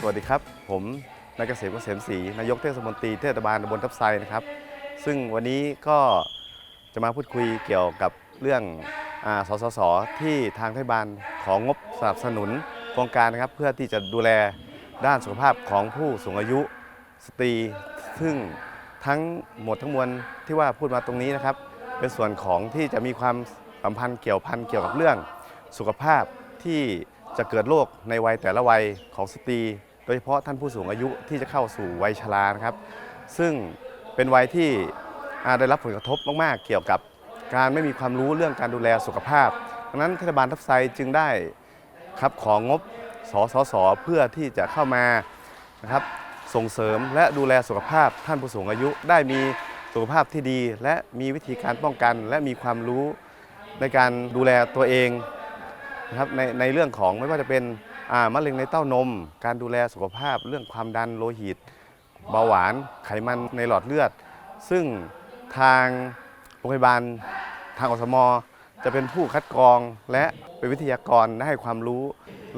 สวัสดีครับ ผมนายเกษมเกษมศรีนายกเทศมนตรีเทศบาลตำบลทับไซนะครับ ซึ่งวันนี้ก็จะมาพูดคุยเกี่ยวกับเรื่องอสสส ที่ทางเทศบาลของงบสนับสนุนโครงการนะครับ เพื่อที่จะดูแลด้านสุขภาพของผู้สูงอายุสตรี ซึ่งทั้งหมดทั้งมวลที่ว่าพูดมาตรงนี้นะครับ เป็นส่วนของที่จะมีความสัมพันธ์เกี่ยวพันเกี่ยวกับเรื่องสุขภาพที่จะเกิดโรคในวัยแต่ละวัยของสตรี ดยเฉพาะท่านผู้สูงอายุที่จะเข้าสู่วัยชรานะครับ ซึ่งเป็นวัยที่ได้รับผลกระทบมาก ๆ เกี่ยวกับการไม่มีความรู้เรื่องการดูแลสุขภาพ ดังนั้นเทศบาลทับไซจึงได้ครับของงบสสสเพื่อที่จะเข้ามานะครับส่งเสริมและดูแลสุขภาพท่านผู้สูงอายุได้มีสุขภาพที่ดี และมีวิธีการป้องกัน และมีความรู้ในการดูแลตัวเองนะครับในในเรื่องของไม่ว่าจะเป็น มะเร็งในเต้านม การดูแลสุขภาพ เรื่องความดันโลหิต เบาหวาน ไขมันในหลอดเลือด ซึ่งทางโรงพยาบาลทางอสมจะเป็นผู้คัดกรองและเป็นวิทยากรให้ความรู้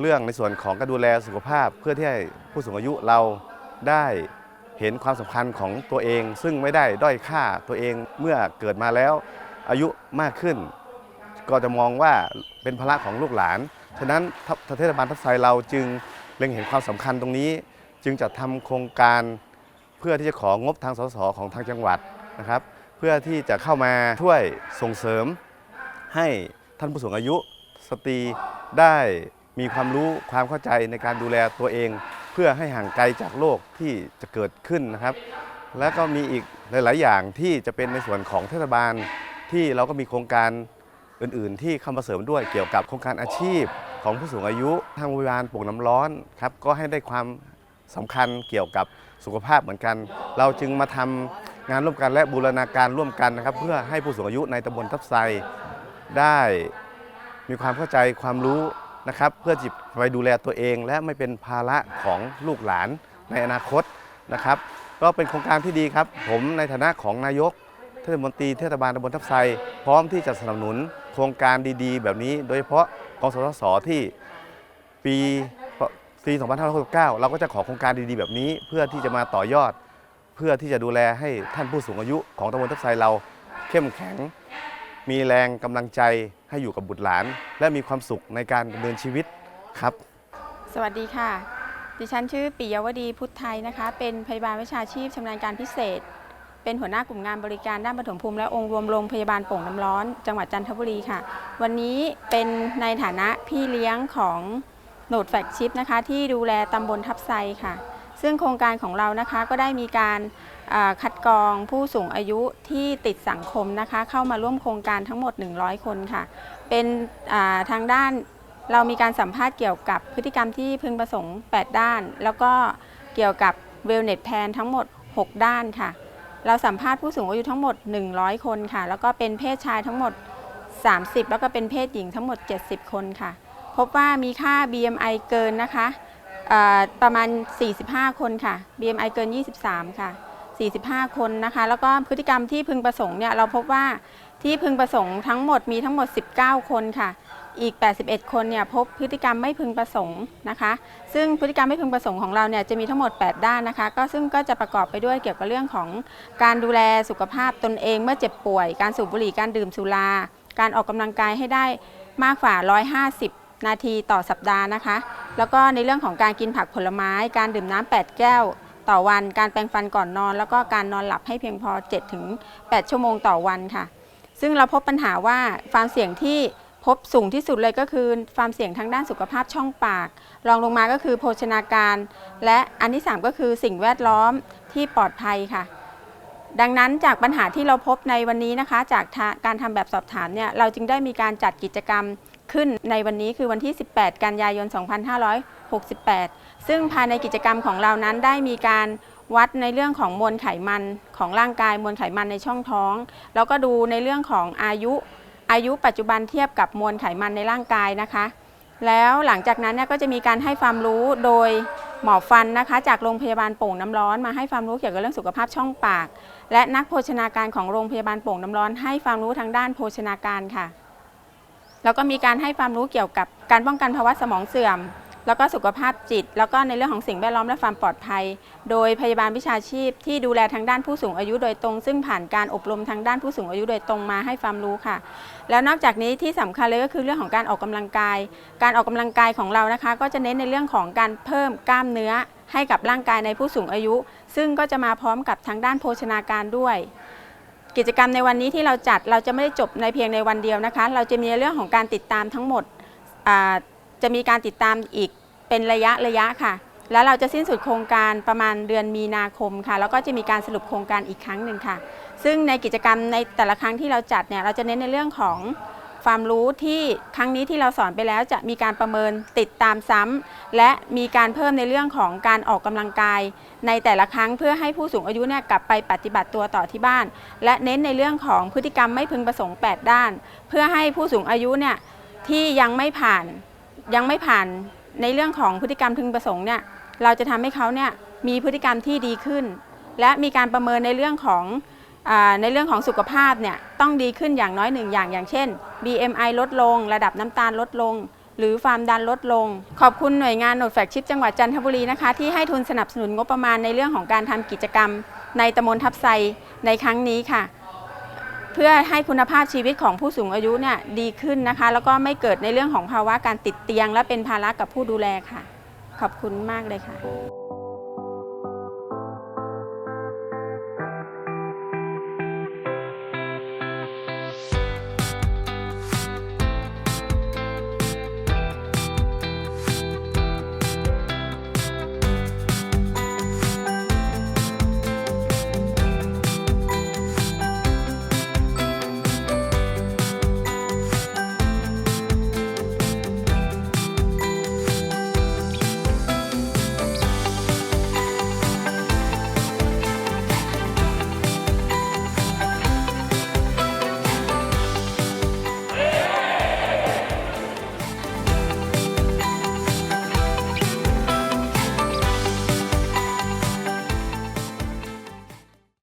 เรื่องในส่วนของการดูแลสุขภาพ เพื่อที่ให้ผู้สูงอายุเราได้เห็นความสำคัญของตัวเอง ซึ่งไม่ได้ด้อยค่าตัวเองเมื่อเกิดมาแล้ว อายุมากขึ้น ก็จะมองว่าเป็นภาระของลูกหลาน ฉะนั้นทัพเทศบาลทัพไซเราจึงเล็งเห็นความสำคัญตรงนี้ จึงจะทำโครงการเพื่อที่จะของบทางสสของทางจังหวัดนะครับ เพื่อที่จะเข้ามาช่วยส่งเสริม ให้ท่านผู้สูงอายุสตรีได้มีความรู้ความเข้าใจในการดูแลตัวเอง เพื่อให้ห่างไกลจากโรคที่จะเกิดขึ้นนะครับ และก็มีอีกหลาย ๆ อย่างที่จะเป็นในส่วนของเทศบาลที่เราก็มีโครงการ อื่น ๆ ที่เข้ามาเสริมด้วยเกี่ยวกับโครงการอาชีพของผู้สูงอายุทางโรงพยาบาลโป่งน้ำร้อนครับก็ให้ได้ความสำคัญเกี่ยวกับสุขภาพเหมือนกัน เราจึงมาทำงานร่วมกันและบูรณาการร่วมกันนะครับ เพื่อให้ผู้สูงอายุในตำบลทับไซได้มีความเข้าใจความรู้นะครับ เพื่อจิบไปดูแลตัวเอง และไม่เป็นภาระของลูกหลานในอนาคตนะครับ ก็เป็นโครงการที่ดีครับ ผมในฐานะของนายกเทศมนตรีเทศบาลตำบลทับไซพร้อมที่จะสนับสนุน ครงการดีๆ แบบนี้ โดยเฉพาะกองสทศที่ปีปี2569 เราก็จะขอโครงการดีๆ แบบนี้ เพื่อที่จะมาต่อยอด เพื่อที่จะดูแลให้ท่านผู้สูงอายุของตำบลทับไซเราเข้มแข็ง มีแรงกำลังใจให้อยู่กับบุตรหลาน และมีความสุขในการดำเนินชีวิตครับ สวัสดีค่ะ ดิฉันชื่อปิยวดีพุทธไทยนะคะ เป็นพยาบาลวิชาชีพชำนาญการพิเศษ เป็นหัวหน้ากลุ่มงานบริการด้านปฐมภูมิและองค์รวมโรงพยาบาลโป่งน้ำร้อน จังหวัดจันทบุรีค่ะ วันนี้เป็นในฐานะพี่เลี้ยงของโหนดแฟกชิปนะคะ ที่ดูแลตำบลทับไซค่ะ ซึ่งโครงการของเรานะคะก็ได้มีการคัดกรองผู้สูงอายุที่ติดสังคมนะคะ เข้ามาร่วมโครงการทั้งหมด 100 คนค่ะ เป็นทางด้านเรามีการสัมภาษณ์เกี่ยวกับพฤติกรรมที่พึงประสงค์ 8 ด้าน แล้วก็เกี่ยวกับเวลเน s แพนทั้งหมด 6 ด้านค่ะ เราสัมภาษณ์ผู้สูงอายุทั้งหมด 100 คนค่ะ แล้วก็เป็นเพศชายทั้งหมด 30 แล้วก็เป็นเพศหญิงทั้งหมด 70 คนค่ะ พบว่ามีค่า BMI เกินนะคะประมาณ 45 คนค่ะ BMI เกิน 23 ค่ะ 45 คนนะคะ แล้วก็พฤติกรรมที่พึงประสงค์เนี่ยเราพบว่า ที่พึงประสงค์ทั้งหมดมีทั้งหมด 19 คนค่ะ อีก 81 คนเนี่ยพบพฤติกรรมไม่พึงประสงค์นะคะ ซึ่งพฤติกรรมไม่พึงประสงค์ของเราเนี่ยจะมีทั้งหมด 8 ด้านนะคะ ก็ซึ่งก็จะประกอบไปด้วยเกี่ยวกับเรื่องของการดูแลสุขภาพตนเองเมื่อเจ็บป่วย การสูบบุหรี่ การดื่มสุรา การออกกำลังกายให้ได้มากกว่า 150 นาทีต่อสัปดาห์นะคะ แล้วก็ในเรื่องของการกินผักผลไม้ การดื่มน้ำ8แก้วต่อวัน การแปรงฟันก่อนนอน แล้วก็การนอนหลับให้เพียงพอ 7-8 ชั่วโมงต่อวันค่ะ ซึ่งเราพบปัญหาว่าความเสี่ยงที่พบสูงที่สุดเลยก็คือความเสี่ยงทางด้านสุขภาพช่องปาก รองลงมาก็คือโภชนาการ และอันที่ 3 ก็คือสิ่งแวดล้อมที่ปลอดภัยค่ะ ดังนั้นจากปัญหาที่เราพบในวันนี้นะคะ จากาการทำแบบสอบถามเนี่ยเราจึงได้มีการจัดกิจกรรมขึ้นในวันนี้คือวันที่ 18 กันยายน 2568 ซึ่งภายในกิจกรรมของเรานั้นได้มีการ วัดในเรื่องของมวลไขมันของร่างกายมวลไขมันในช่องท้อง แล้วก็ดูในเรื่องของอายุอายุปัจจุบันเทียบกับมวลไขมันในร่างกายนะคะ แล้วหลังจากนั้นเนี่ยก็จะมีการให้ความรู้โดยหมอฟันนะคะ จากโรงพยาบาลโป่งน้ำร้อนมาให้ความรู้เกี่ยวกับเรื่องสุขภาพช่องปาก และนักโภชนาการของโรงพยาบาลโป่งน้ำร้อนให้ความรู้ทางด้านโภชนาการค่ะ แล้วก็มีการให้ความรู้เกี่ยวกับการป้องกันภาวะสมองเสื่อม แล้วก็สุขภาพจิต แล้วก็ในเรื่องของสิ่งแวดล้อมและความปลอดภัย โดยพยาบาลวิชาชีพ ที่ดูแลทางด้านผู้สูงอายุโดยตรง ซึ่งผ่านการอบรมทางด้านผู้สูงอายุโดยตรงมาให้ความรู้ค่ะ แล้วนอกจากนี้ที่สำคัญเลยก็คือเรื่องของการออกกำลังกาย การออกกำลังกายของเรานะคะ ก็จะเน้นในเรื่องของการเพิ่มกล้ามเนื้อให้กับร่างกายในผู้สูงอายุ ซึ่งก็จะมาพร้อมกับทางด้านโภชนาการด้วย กิจกรรมในวันนี้ที่เราจัดเราจะไม่ได้จบในเพียงในวันเดียวนะคะ เราจะมีเรื่องของการติดตามทั้งหมดอ่า จะมีการติดตามอีกเป็นระยะระยะค่ะ แล้วเราจะสิ้นสุดโครงการประมาณเดือนมีนาคมค่ะ แล้วก็จะมีการสรุปโครงการอีกครั้งหนึ่งค่ะ ซึ่งในกิจกรรมในแต่ละครั้งที่เราจัดเนี่ยเราจะเน้นในเรื่องของความรู้ที่ครั้งนี้ที่เราสอนไปแล้วจะมีการประเมินติดตามซ้ำและมีการเพิ่มในเรื่องของการออกกำลังกาย ในแต่ละครั้งเพื่อให้ผู้สูงอายุเนี่ยกลับไปปฏิบัติตัวต่อที่บ้าน และเน้นในเรื่องของพฤติกรรมไม่พึงประสงค์ 8 ด้าน เพื่อให้ผู้สูงอายุเนี่ยที่ยังไม่ผ่าน ยังไม่ผ่านในเรื่องของพฤติกรรมพึงประสงค์เนี่ยเราจะทำให้เขาเนี่ยมีพฤติกรรมที่ดีขึ้น และมีการประเมินในเรื่องของอในเรื่องของสุขภาพเนี่ยต้องดีขึ้นอย่างน้อยหนึ่งอย่างอย่างเช่น BMI ลดลง ระดับน้ำตาลลดลง หรือความดันลดลง ขอบคุณหน่วยงานโนดแฟกชิปจังหวัดจันทบุรีนะคะที่ให้ทุนสนับสนุนงบประมาณในเรื่องของการทำกิจกรรม ในตำบลทับไซในครั้งนี้ค่ะ เพื่อให้คุณภาพชีวิตของผู้สูงอายุเนี่ยดีขึ้นนะคะ แล้วก็ไม่เกิดในเรื่องของภาวะการติดเตียง และเป็นภาระกับผู้ดูแลค่ะ ขอบคุณมากเลยค่ะ